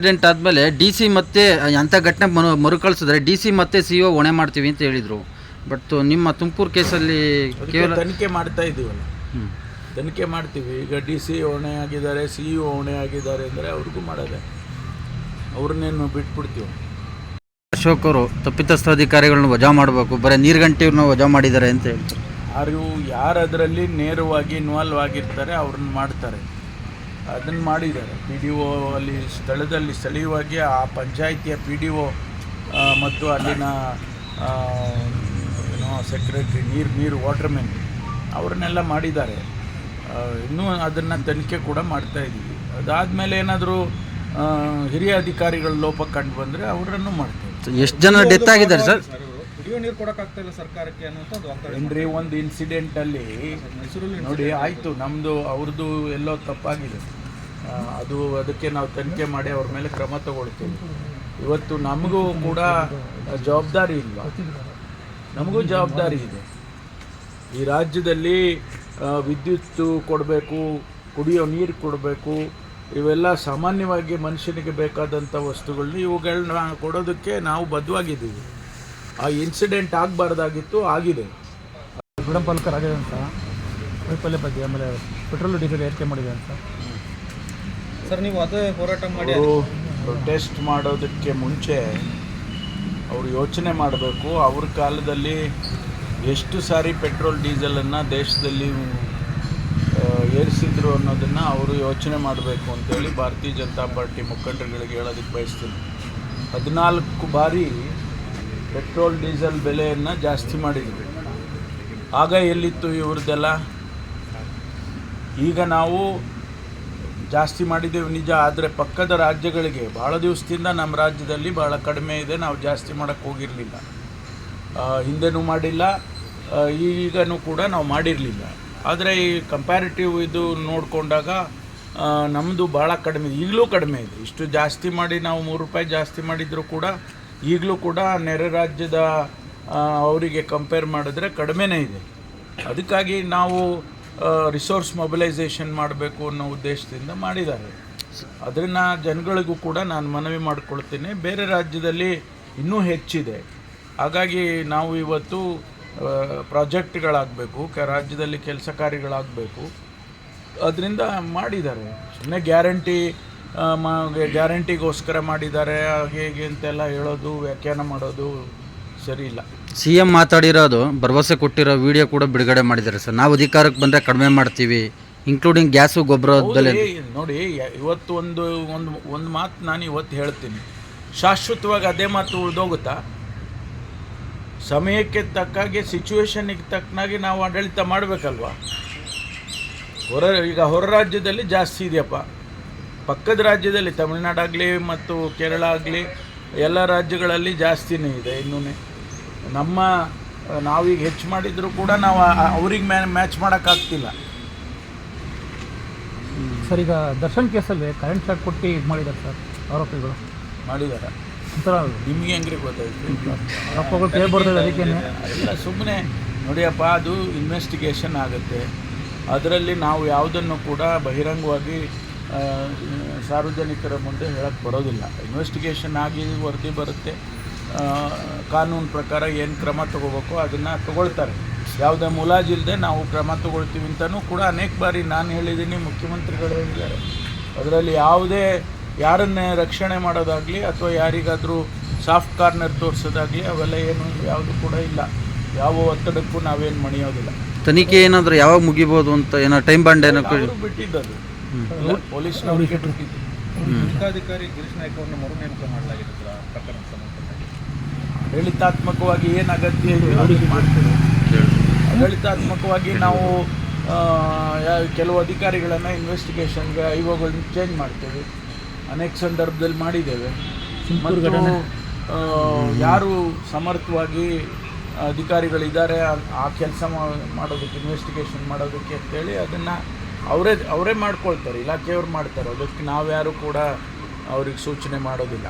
Incident ಆದಮೇಲೆ D C ಮತ್ತೆ ಅಂಥ ಘಟನೆ ಮರು ಮರುಕಳಿಸಿದ್ರೆ ಡಿ ಸಿ ಮತ್ತೆ ಸಿ ಒ ಹೊಣೆ ಮಾಡ್ತೀವಿ ಅಂತ ಹೇಳಿದರು. ಬಟ್ ನಿಮ್ಮ ತುಮಕೂರು ಕೇಸಲ್ಲಿ ಕೇವಲ ತನಿಖೆ ಮಾಡ್ತಾ ಇದ್ದೀವಲ್ಲ. ತನಿಖೆ ಮಾಡ್ತೀವಿ. ಈಗ ಡಿ ಸಿ ಹೊಣೆ ಆಗಿದ್ದಾರೆ ಸಿ ಇ ಹೊಣೆ ಆಗಿದ್ದಾರೆ ಅಂದರೆ ಅವ್ರಿಗೂ ಮಾಡೋದೆ. ಅವ್ರನ್ನೇನು ಬಿಟ್ಬಿಡ್ತೀವಿ. ಅಶೋಕ್ ಅವರು ತಪ್ಪಿತಸ್ಥ ಅಧಿಕಾರಿಗಳನ್ನ ವಜಾ ಮಾಡಬೇಕು. ಬರೀ ನೀರ್ಗಂಟಿಯವ್ರನ್ನ ವಜಾ ಮಾಡಿದ್ದಾರೆ ಅಂತ ಹೇಳ್ತಾರೆ. ಯಾರು ಯಾರು ಅದರಲ್ಲಿ ನೇರವಾಗಿ ಇನ್ವಾಲ್ವ್ ಆಗಿರ್ತಾರೆ ಅವ್ರನ್ನ ಮಾಡ್ತಾರೆ. ಅದನ್ನು ಮಾಡಿದ್ದಾರೆ. ಪಿ ಡಿ ಒ ಅಲ್ಲಿ ಸ್ಥಳದಲ್ಲಿ ಸ್ಥಳೀಯವಾಗಿ ಆ ಪಂಚಾಯಿತಿಯ ಪಿ ಡಿ ಒ ಮತ್ತು ಅಲ್ಲಿನ ಏನೋ ಸೆಕ್ರೆಟ್ರಿ ನೀರು ನೀರು ವಾಟರ್ಮೆನ್ ಅವ್ರನ್ನೆಲ್ಲ ಮಾಡಿದ್ದಾರೆ. ಇನ್ನೂ ಅದನ್ನು ತನಿಖೆ ಕೂಡ ಮಾಡ್ತಾ ಇದ್ದೀವಿ. ಅದಾದಮೇಲೆ ಏನಾದರೂ ಹಿರಿಯ ಅಧಿಕಾರಿಗಳ ಲೋಪ ಕಂಡು ಬಂದರೆ ಅವರನ್ನು ಮಾಡ್ತೇವೆ ಎಷ್ಟು ಜನ ಡೆತ್ ಆಗಿದ್ದಾರೆ ಸರ್? ಕುಡಿಯೋ ನೀರು ಕೊಡೋಕ್ಕಾಗ್ತಾಯಿಲ್ಲ ಸರ್ಕಾರಕ್ಕೆ ಅನ್ನೋದು ಏನ್ರಿ ಒಂದು ಇನ್ಸಿಡೆಂಟಲ್ಲಿ ನೋಡಿ ಆಯಿತು ನಮ್ಮದು ಅವ್ರದ್ದು ಎಲ್ಲೋ ತಪ್ಪಾಗಿದೆ. ಅದು ಅದಕ್ಕೆ ನಾವು ತನಿಖೆ ಮಾಡಿ ಅವ್ರ ಮೇಲೆ ಕ್ರಮ ತಗೊಳ್ತೀವಿ. ಇವತ್ತು ನಮಗೂ ಕೂಡ ಜವಾಬ್ದಾರಿ ಇಲ್ವಾ? ನಮಗೂ ಜವಾಬ್ದಾರಿ ಇದೆ. ಈ ರಾಜ್ಯದಲ್ಲಿ ವಿದ್ಯುತ್ ಕೊಡಬೇಕು, ಕುಡಿಯೋ ನೀರು ಕೊಡಬೇಕು, ಇವೆಲ್ಲ ಸಾಮಾನ್ಯವಾಗಿ ಮನುಷ್ಯನಿಗೆ ಬೇಕಾದಂಥ ವಸ್ತುಗಳನ್ನ ಇವುಗಳನ್ನ ಕೊಡೋದಕ್ಕೆ ನಾವು ಬದ್ಧವಾಗಿದ್ದೀವಿ. ಆ ಇನ್ಸಿಡೆಂಟ್ ಆಗಬಾರ್ದಾಗಿತ್ತು, ಆಗಿದೆ. ಮೇಡಮ್ ಅಂತ ವೈಫಲ್ಯ ಬಗ್ಗೆ ಆಮೇಲೆ ಪೆಟ್ರೋಲ್, ಡೀಸೆಲ್ ಏರಿಕೆ ಮಾಡಿದೆ ಅಂತ. ಸರ್, ನೀವು ಅದೇ ಹೋರಾಟ ಮಾಡಿ ಪ್ರೊಟೆಸ್ಟ್ ಮಾಡೋದಕ್ಕೆ ಮುಂಚೆ ಅವರು ಯೋಚನೆ ಮಾಡಬೇಕು. ಅವ್ರ ಕಾಲದಲ್ಲಿ ಎಷ್ಟು ಸಾರಿ ಪೆಟ್ರೋಲ್, ಡೀಸೆಲನ್ನು ದೇಶದಲ್ಲಿ ಏರಿಸಿದ್ರು ಅನ್ನೋದನ್ನು ಅವರು ಯೋಚನೆ ಮಾಡಬೇಕು ಅಂತೇಳಿ ಭಾರತೀಯ ಜನತಾ ಪಾರ್ಟಿ ಮುಖಂಡರುಗಳಿಗೆ ಹೇಳೋದಕ್ಕೆ ಬಯಸ್ತೀನಿ. ಹದಿನಾಲ್ಕು ಬಾರಿ ಪೆಟ್ರೋಲ್, ಡೀಸೆಲ್ ಬೆಲೆಯನ್ನು ಜಾಸ್ತಿ ಮಾಡಿದ್ವಿ. ಆಗ ಎಲ್ಲಿತ್ತು ಇವ್ರದ್ದೆಲ್ಲ? ಈಗ ನಾವು ಜಾಸ್ತಿ ಮಾಡಿದ್ದೇವೆ ನಿಜ, ಆದರೆ ಪಕ್ಕದ ರಾಜ್ಯಗಳಿಗೆ ಭಾಳ ದಿವಸದಿಂದ ನಮ್ಮ ರಾಜ್ಯದಲ್ಲಿ ಭಾಳ ಕಡಿಮೆ ಇದೆ, ನಾವು ಜಾಸ್ತಿ ಮಾಡೋಕ್ಕೆ ಹೋಗಿರಲಿಲ್ಲ. ಹಿಂದೆನೂ ಮಾಡಿಲ್ಲ ಈಗನೂ ಕೂಡ ನಾವು ಮಾಡಿರಲಿಲ್ಲ. ಆದರೆ ಈ ಕಂಪ್ಯಾರಿಟಿವ್ ಇದು ನೋಡಿಕೊಂಡಾಗ ನಮ್ಮದು ಭಾಳ ಕಡಿಮೆ ಈಗಲೂ ಕಡಿಮೆ ಇದೆ. ಇಷ್ಟು ಜಾಸ್ತಿ ಮಾಡಿ ನಾವು ಮೂರು ರೂಪಾಯಿ ಜಾಸ್ತಿ ಮಾಡಿದರೂ ಕೂಡ, ಈಗಲೂ ಕೂಡ ನೆರೆ ರಾಜ್ಯದ ಅವರಿಗೆ ಕಂಪೇರ್ ಮಾಡಿದ್ರೆ ಕಡಿಮೆನೇ ಇದೆ. ಅದಕ್ಕಾಗಿ ನಾವು ರಿಸೋರ್ಸ್ ಮೊಬಿಲೈಸೇಷನ್ ಮಾಡಬೇಕು ಅನ್ನೋ ಉದ್ದೇಶದಿಂದ ಮಾಡಿದ್ದಾರೆ. ಅದರಿಂದ ಜನಗಳಿಗೂ ಕೂಡ ನಾನು ಮನವಿ ಮಾಡಿಕೊಳ್ತೀನಿ. ಬೇರೆ ರಾಜ್ಯದಲ್ಲಿ ಇನ್ನೂ ಹೆಚ್ಚಿದೆ. ಹಾಗಾಗಿ ನಾವು ಇವತ್ತು ಪ್ರಾಜೆಕ್ಟ್ಗಳಾಗಬೇಕು ಕ, ರಾಜ್ಯದಲ್ಲಿ ಕೆಲಸ ಕಾರ್ಯಗಳಾಗಬೇಕು. ಅದರಿಂದ ಮಾಡಿದ್ದಾರೆ. ಸುಮ್ಮನೆ ಗ್ಯಾರಂಟಿ ಗ್ಯಾರಂಟಿಗೋಸ್ಕರ ಮಾಡಿದ್ದಾರೆ. ಹಾಗೆ ಅಂತೆಲ್ಲ ಹೇಳೋದು, ವ್ಯಾಖ್ಯಾನ ಮಾಡೋದು ಸರಿ ಇಲ್ಲ. ಸಿ ಎಂ ಮಾತಾಡಿರೋದು ಭರವಸೆ ಕೊಟ್ಟಿರೋ ವಿಡಿಯೋ ಕೂಡ ಬಿಡುಗಡೆ ಮಾಡಿದ್ದಾರೆ ಸರ್. ನಾವು ಅಧಿಕಾರಕ್ಕೆ ಬಂದರೆ ಕಡಿಮೆ ಮಾಡ್ತೀವಿ ಇನ್ಕ್ಲೂಡಿಂಗ್ ಗ್ಯಾಸು ಗೊಬ್ಬರದಲ್ಲಿ ನೋಡಿ ಇವತ್ತು ಒಂದು ಒಂದು ಒಂದು ಮಾತು ನಾನು ಇವತ್ತು ಹೇಳ್ತೀನಿ. ಶಾಶ್ವತವಾಗಿ ಅದೇ ಮಾತು ಉಳಿದೋಗುತ್ತಾ? ಸಮಯಕ್ಕೆ ತಕ್ಕಾಗೆ ಸಿಚುವೇಶನ್ಗೆ ತಕ್ಕನಾಗಿ ನಾವು ಆಡಳಿತ ಮಾಡಬೇಕಲ್ವಾ? ಹೊರ ಈಗ ಹೊರ ರಾಜ್ಯದಲ್ಲಿ ಜಾಸ್ತಿ ಇದೆಯಪ್ಪ. ಪಕ್ಕದ ರಾಜ್ಯದಲ್ಲಿ ತಮಿಳ್ನಾಡಾಗಲಿ ಮತ್ತು ಕೇರಳ ಆಗಲಿ ಎಲ್ಲ ರಾಜ್ಯಗಳಲ್ಲಿ ಜಾಸ್ತಿನೇ ಇದೆ ಇನ್ನೂ ನಮ್ಮ ನಾವೀಗ ಹೆಚ್ಚು ಮಾಡಿದರೂ ಕೂಡ ನಾವು ಅವ್ರಿಗೆ ಮ್ಯಾ ಮ್ಯಾಚ್ ಮಾಡೋಕ್ಕಾಗ್ತಿಲ್ಲ. ಸರ್ ಈಗ ದರ್ಶನ್ ಕೇಸಲ್ಲಿ ಕರೆಂಟ್ ಶಾಕ್ ಕೊಟ್ಟು ಇದು ಮಾಡಿದ್ದಾರೆ ಸರ್ ಆರೋಪಿಗಳು. ಮಾಡಿದ್ದಾರೆ ಒಂಥರ ನಿಮಗೆ ಹೆಂಗ್ರಿ ಗೊತ್ತಾಯ್ತು? ಆರೋಪಗಳು ಇಲ್ಲ ಬರ್ತದೆ ಅದಕ್ಕೇನೆ ಎಲ್ಲ ಸುಮ್ಮನೆ ನೋಡಿಯಪ್ಪ ಅದು ಇನ್ವೆಸ್ಟಿಗೇಷನ್ ಆಗುತ್ತೆ. ಅದರಲ್ಲಿ ನಾವು ಯಾವುದನ್ನು ಕೂಡ ಬಹಿರಂಗವಾಗಿ ಸಾರ್ವಜನಿಕರ ಮುಂದೆ ಹೇಳಕ್ಕೆ ಬರೋದಿಲ್ಲ. ಇನ್ವೆಸ್ಟಿಗೇಷನ್ ಆಗಿ ವರದಿ ಬರುತ್ತೆ. ಕಾನೂನು ಪ್ರಕಾರ ಏನು ಕ್ರಮ ತಗೋಬೇಕು ಅದನ್ನು ತಗೊಳ್ತಾರೆ. ಯಾವುದೇ ಮುಲಾಜಿಲ್ಲದೆ ನಾವು ಕ್ರಮ ತಗೊಳ್ತೀವಿ ಅಂತಲೂ ಕೂಡ ಅನೇಕ ಬಾರಿ ನಾನು ಹೇಳಿದ್ದೀನಿ ಮುಖ್ಯಮಂತ್ರಿಗಳು ಹೇಳಿದ್ದಾರೆ. ಅದರಲ್ಲಿ ಯಾವುದೇ ಯಾರನ್ನೇ ರಕ್ಷಣೆ ಮಾಡೋದಾಗಲಿ ಅಥವಾ ಯಾರಿಗಾದರೂ ಸಾಫ್ಟ್ ಕಾರ್ನರ್ ತೋರಿಸೋದಾಗಲಿ ಅವೆಲ್ಲ ಏನು ಯಾವುದು ಕೂಡ ಇಲ್ಲ. ಯಾವ ಒತ್ತಡಕ್ಕೂ ನಾವೇನು ಮಣಿಯೋದಿಲ್ಲ. ತನಿಖೆ ಏನಾದರೂ ಯಾವಾಗ ಮುಗಿಬೋದು ಅಂತ ಏನೋ ಟೈಮ್ ಬಾಂಡ್ ಏನೋ ಬಿಟ್ಟಿದ್ದು ಬಿಟ್ಟಿದ್ದದು. ಪೊಲೀಸ್ನವರಿಗೆ ಬಿಟ್ಟಿದ್ದು. ಮುಖ್ಯಾಧಿಕಾರಿ ಗಿರೀಶ್ ನಾಯ್ಕ ಅವ್ರನ್ನ ಮರು ನೇಮಕ ಮಾಡಲಾಗಿದೆ ಸರ್ ಪ್ರಕರಣ ಆಡಳಿತಾತ್ಮಕವಾಗಿ ಏನು ಅಗತ್ಯ ಇದೆಯೋ ಮಾಡ್ತೇವೆ. ಆಡಳಿತಾತ್ಮಕವಾಗಿ ನಾವು ಕೆಲವು ಅಧಿಕಾರಿಗಳನ್ನು ಇನ್ವೆಸ್ಟಿಗೇಷನ್ಗೆ ಐಒಗಳನ್ನ ಚೇಂಜ್ ಮಾಡ್ತೇವೆ. ಅನೇಕ ಸಂದರ್ಭದಲ್ಲಿ ಮಾಡಿದ್ದೇವೆ. ಮತ್ತು ಯಾರು ಸಮರ್ಥವಾಗಿ ಅಧಿಕಾರಿಗಳಿದ್ದಾರೆ ಆ- ಆ ಕೆಲಸ ಮಾಡೋದಕ್ಕೆ ಇನ್ವೆಸ್ಟಿಗೇಷನ್ ಮಾಡೋದಕ್ಕೆ ಅಂತೇಳಿ ಅದನ್ನು ಅವರೇ ಅವರೇ ಮಾಡ್ಕೊಳ್ತಾರೆ. ಇಲಾಖೆಯವ್ರು ಮಾಡ್ತಾರೆ. ಅದಕ್ಕೆ ನಾವ್ಯಾರು ಕೂಡ ಅವ್ರಿಗೆ ಸೂಚನೆ ಮಾಡೋದಿಲ್ಲ.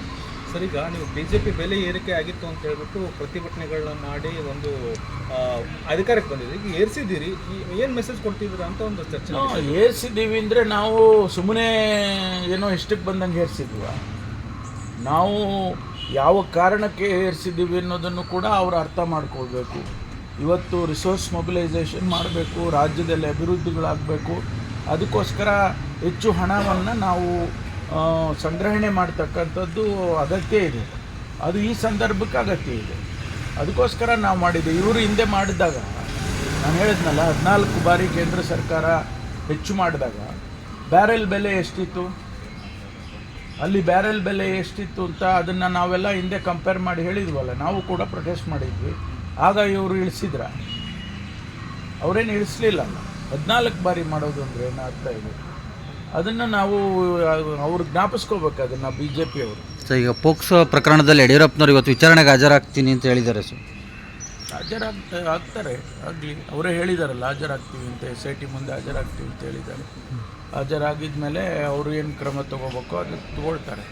ಸರ್ ಈಗ ನೀವು ಬಿ ಜೆ ಪಿ ಬೆಲೆ ಏರಿಕೆ ಆಗಿತ್ತು ಅಂತ ಹೇಳ್ಬಿಟ್ಟು ಪ್ರತಿಭಟನೆಗಳನ್ನ ಮಾಡಿ ಒಂದು ಅಧಿಕಾರಕ್ಕೆ ಬಂದಿದೆ ಈಗ ಏರಿಸಿದ್ದೀರಿ. ಏನು ಮೆಸೇಜ್ ಕೊಡ್ತಿದ್ದೀರಾ ಅಂತ ಒಂದು ಚರ್ಚೆ ಏರಿಸಿದ್ದೀವಿ ಅಂದರೆ ನಾವು ಸುಮ್ಮನೆ ಏನೋ ಇಷ್ಟಕ್ಕೆ ಬಂದಂಗೆ ಏರ್ಸಿದ್ವಿ. ನಾವು ಯಾವ ಕಾರಣಕ್ಕೆ ಏರಿಸಿದ್ದೀವಿ ಅನ್ನೋದನ್ನು ಕೂಡ ಅವರು ಅರ್ಥ ಮಾಡ್ಕೊಳ್ಬೇಕು. ಇವತ್ತು ರಿಸೋರ್ಸ್ ಮೊಬಿಲೈಸೇಷನ್ ಮಾಡಬೇಕು ರಾಜ್ಯದಲ್ಲಿ ಅಭಿವೃದ್ಧಿಗಳಾಗಬೇಕು. ಅದಕ್ಕೋಸ್ಕರ ಹೆಚ್ಚು ಹಣವನ್ನು ನಾವು ಸಂಗ್ರಹಣೆ ಮಾಡ್ತಕ್ಕಂಥದ್ದು ಅಗತ್ಯ ಇದೆ. ಅದು ಈ ಸಂದರ್ಭಕ್ಕೆ ಅಗತ್ಯ ಇದೆ. ಅದಕ್ಕೋಸ್ಕರ ನಾವು ಮಾಡಿದ್ದೆ, ಇವರು ಹಿಂದೆ ಮಾಡಿದಾಗ ನಾನು ಹೇಳಿದ್ನಲ್ಲ, ಹದಿನಾಲ್ಕು ಬಾರಿ ಕೇಂದ್ರ ಸರ್ಕಾರ ಹೆಚ್ಚು ಮಾಡಿದಾಗ, ಬ್ಯಾರೆಲ್ ಬೆಲೆ ಎಷ್ಟಿತ್ತು? ಅಲ್ಲಿ ಬ್ಯಾರೆಲ್ ಬೆಲೆ ಎಷ್ಟಿತ್ತು ಅಂತ ಅದನ್ನು ನಾವೆಲ್ಲ ಹಿಂದೆ ಕಂಪೇರ್ ಮಾಡಿ ಹೇಳಿದ್ವಲ್ಲ, ನಾವು ಕೂಡ ಪ್ರೊಟೆಸ್ಟ್ ಮಾಡಿದ್ವಿ. ಆಗ ಇವರು ಇಳಿಸಿದ್ರ. ಅವರೇನು ಇಳಿಸ್ಲಿಲ್ಲ ಹದಿನಾಲ್ಕು ಬಾರಿ ಮಾಡೋದು ಅಂದರೆ ಏನೋ ಇದೆ? ಅದನ್ನು ನಾವು ಅವ್ರು ಜ್ಞಾಪಿಸ್ಕೋಬೇಕು ಅದನ್ನು ಬಿ ಜೆ ಪಿಯವರು ಸೊ ಈಗ ಪೋಕ್ಸೋ ಪ್ರಕರಣದಲ್ಲಿ ಯಡಿಯೂರಪ್ಪನವ್ರು ಇವತ್ತು ವಿಚಾರಣೆಗೆ ಹಾಜರಾಗ್ತೀನಿ ಅಂತ ಹೇಳಿದ್ದಾರೆ ಸರ್ ಹಾಜರಾಗ್ತಾ ಆಗ್ತಾರೆ ಆಗಲಿ. ಅವರೇ ಹೇಳಿದಾರಲ್ಲ ಹಾಜರಾಗ್ತೀವಿ ಅಂತ ಎಸ್ ಐ ಟಿ ಮುಂದೆ ಹಾಜರಾಗ್ತೀವಿ ಅಂತ ಹೇಳಿದ್ದಾರೆ. ಹಾಜರಾಗಿದ್ಮೇಲೆ ಅವರು ಏನು ಕ್ರಮ ತಗೋಬೇಕೋ ಅದು ತಗೊಳ್ತಾರೆ.